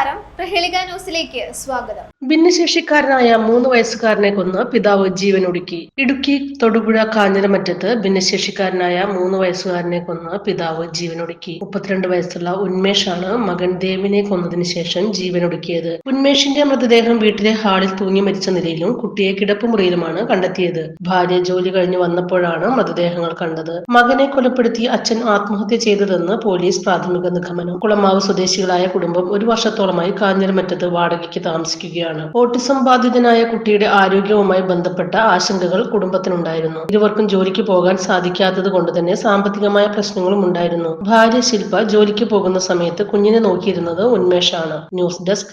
നമസ്കാരം. പ്രഹേളിക ന്യൂസിലേക്ക് സ്വാഗതം. ഭിന്നശേഷിക്കാരനായ മൂന്ന് വയസ്സുകാരനെ കൊന്ന് പിതാവ് ജീവനൊടുക്കി. ഇടുക്കി തൊടുപുഴ കാഞ്ഞിരമറ്റത്ത് ഭിന്നശേഷിക്കാരനായ മൂന്ന് വയസ്സുകാരനെ കൊന്ന് പിതാവ് ജീവനൊടുക്കി. മുപ്പത്തിരണ്ട് വയസ്സുള്ള ഉന്മേഷാണ് മകൻ ദേവിനെ കൊന്നതിന് ശേഷം ജീവനൊടുക്കിയത്. ഉന്മേഷിന്റെ മൃതദേഹം വീട്ടിലെ ഹാളിൽ തൂങ്ങി മരിച്ച നിലയിലും കുട്ടിയെ കിടപ്പുമുറിയിലുമാണ് കണ്ടെത്തിയത്. ഭാര്യ ജോലി കഴിഞ്ഞു വന്നപ്പോഴാണ് മൃതദേഹങ്ങൾ കണ്ടത്. മകനെ കൊലപ്പെടുത്തി അച്ഛൻ ആത്മഹത്യ ചെയ്തതെന്ന് പോലീസ് പ്രാഥമിക നിഗമനം. കുളമാവ് സ്വദേശികളായ കുടുംബം ഒരു വർഷത്തോളമായി കാഞ്ഞിരമറ്റത്ത് വാടകയ്ക്ക് താമസിക്കുകയാണ്. ഓട്ടിസം ബാധിതനായ കുട്ടിയുടെ ആരോഗ്യവുമായി ബന്ധപ്പെട്ട ആശങ്കകൾ കുടുംബത്തിനുണ്ടായിരുന്നു. ഇരുവർക്കും ജോലിക്ക് പോകാൻ സാധിക്കാത്തത് കൊണ്ട് തന്നെ സാമ്പത്തികമായ പ്രശ്നങ്ങളും ഉണ്ടായിരുന്നു. ഭാര്യ ശില്പ ജോലിക്ക് പോകുന്ന സമയത്ത് കുഞ്ഞിനെ നോക്കിയിരുന്നത് ഉന്മേഷാണ്. News desk